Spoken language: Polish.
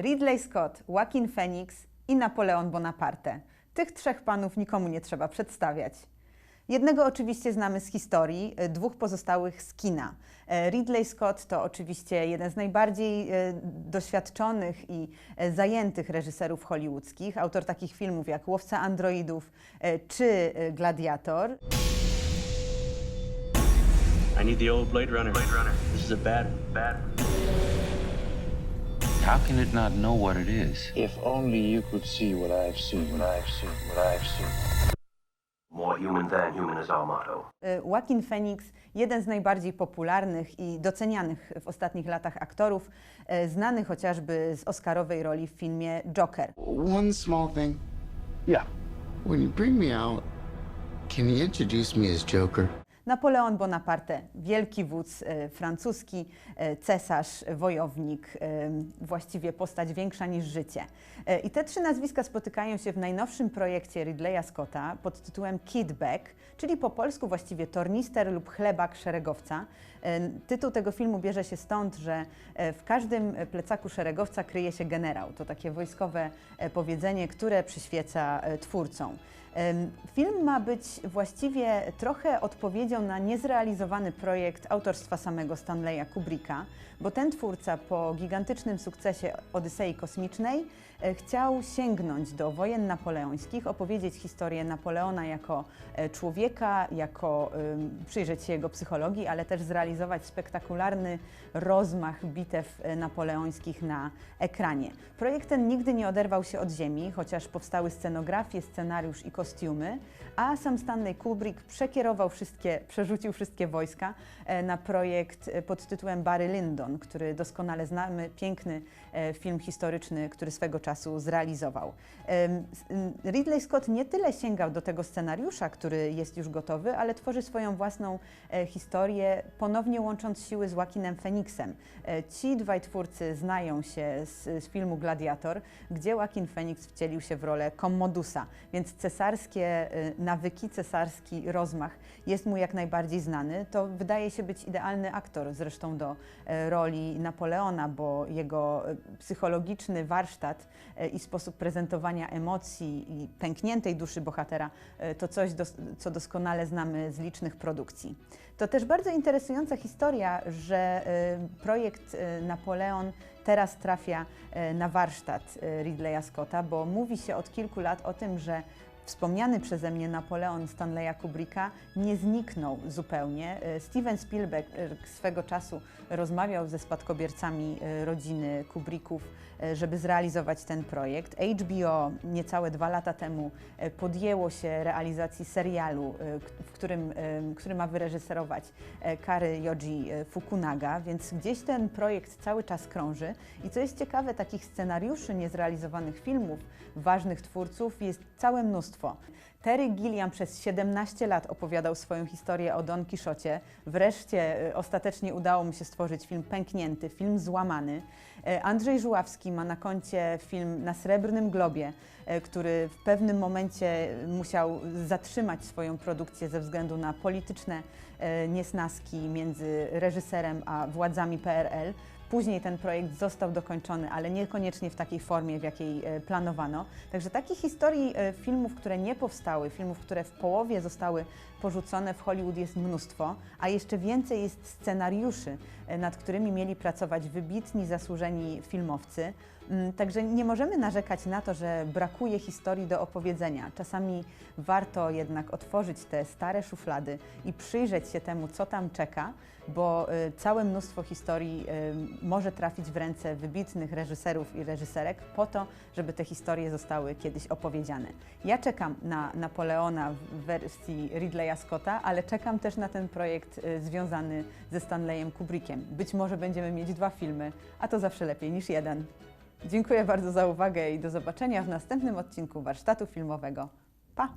Ridley Scott, Joaquin Phoenix i Napoleon Bonaparte. Tych trzech panów nikomu nie trzeba przedstawiać. Jednego oczywiście znamy z historii, y, dwóch pozostałych z kina. E, Ridley Scott to oczywiście jeden z najbardziej e, doświadczonych i e, zajętych reżyserów hollywoodzkich, autor takich filmów jak Łowca Androidów e, czy e, Gladiator. I need the old Blade Runner. Blade Runner. This is a bad, bad. How can it not know what it is? If only you could see what I've seen, what I've seen, what I've seen. More human than human is our motto. Y, Joaquin Phoenix, jeden z najbardziej popularnych i docenianych w ostatnich latach aktorów, y, znany chociażby z Oscarowej roli w filmie Joker. One small thing. Yeah. When you bring me out, can you introduce me as Joker? Napoleon Bonaparte, wielki wódz y, francuski, y, cesarz, wojownik, y, właściwie postać większa niż życie. I te trzy nazwiska spotykają się w najnowszym projekcie Ridleya Scotta pod tytułem Kid Beck, czyli po polsku właściwie tornister lub chlebak szeregowca. Tytuł tego filmu bierze się stąd, że w każdym plecaku szeregowca kryje się generał. To takie wojskowe powiedzenie, które przyświeca twórcom. Film ma być właściwie trochę odpowiedzią na niezrealizowany projekt autorstwa samego Stanleya Kubricka, bo ten twórca po gigantycznym sukcesie Odysei Kosmicznej e, chciał sięgnąć do wojen napoleońskich, opowiedzieć historię Napoleona jako e, człowieka, jako ym, przyjrzeć się jego psychologii, ale też zrealizować spektakularny rozmach bitew e, napoleońskich na ekranie. Projekt ten nigdy nie oderwał się od ziemi, chociaż powstały scenografie, scenariusz i kostiumy, a sam Stanley Kubrick przekierował wszystkie, przerzucił wszystkie wojska e, na projekt e, pod tytułem Barry Lyndon, który doskonale znamy, piękny e, film historyczny, który swego czasu zrealizował. Ridley Scott nie tyle sięgał do tego scenariusza, który jest już gotowy, ale tworzy swoją własną historię, ponownie łącząc siły z Joaquinem Phoenixem. Ci dwaj twórcy znają się z, z filmu Gladiator, gdzie Joaquin Phoenix wcielił się w rolę Commodusa, więc cesarskie nawyki, cesarski rozmach jest mu jak najbardziej znany. To wydaje się być idealny aktor zresztą do e, roli Napoleona, bo jego e, psychologiczny warsztat e, i sposób prezentowania emocji i pękniętej duszy bohatera to coś, co doskonale znamy z licznych produkcji. To też bardzo interesująca historia, że projekt Napoleon teraz trafia na warsztat Ridleya Scotta, bo mówi się od kilku lat o tym, że wspomniany przeze mnie Napoleon Stanleya Kubricka nie zniknął zupełnie. E, Steven Spielberg e, swego czasu rozmawiał ze spadkobiercami e, rodziny Kubricków, żeby zrealizować ten projekt. HBO niecałe dwa lata temu podjęło się realizacji serialu, w którym, który ma wyreżyserować Kary Yoji Fukunaga, więc gdzieś ten projekt cały czas krąży. I co jest ciekawe, takich scenariuszy niezrealizowanych filmów ważnych twórców jest całe mnóstwo. Terry Gilliam przez 17 lat opowiadał swoją historię o Don Quixocie. Wreszcie e, ostatecznie udało mu się stworzyć film Pęknięty, film Złamany. E, Andrzej Żuławski ma na koncie film Na Srebrnym Globie, e, który w pewnym momencie musiał zatrzymać swoją produkcję ze względu na polityczne e, niesnaski między reżyserem a władzami PRL. Później ten projekt został dokończony, ale niekoniecznie w takiej formie, w jakiej e, planowano. Także takich historii e, filmów, które nie powstały, filmów, które w połowie zostały porzucone w Hollywood jest mnóstwo, a jeszcze więcej jest scenariuszy, e, nad którymi mieli pracować wybitni, zasłużeni filmowcy. Mm, Także nie możemy narzekać na to, że brakuje historii do opowiedzenia. Czasami warto jednak otworzyć te stare szuflady i przyjrzeć się temu, co tam czeka, bo y, całe mnóstwo historii y, może trafić w ręce wybitnych reżyserów i reżyserek po to, żeby te historie zostały kiedyś opowiedziane. Ja czekam na Napoleona w wersji Ridleya Scotta, ale czekam też na ten projekt y, związany ze Stanleyem Kubrickiem. Być może będziemy mieć dwa filmy, a to zawsze lepiej niż jeden. Dziękuję bardzo za uwagę i do zobaczenia w następnym odcinku warsztatu filmowego. Pa!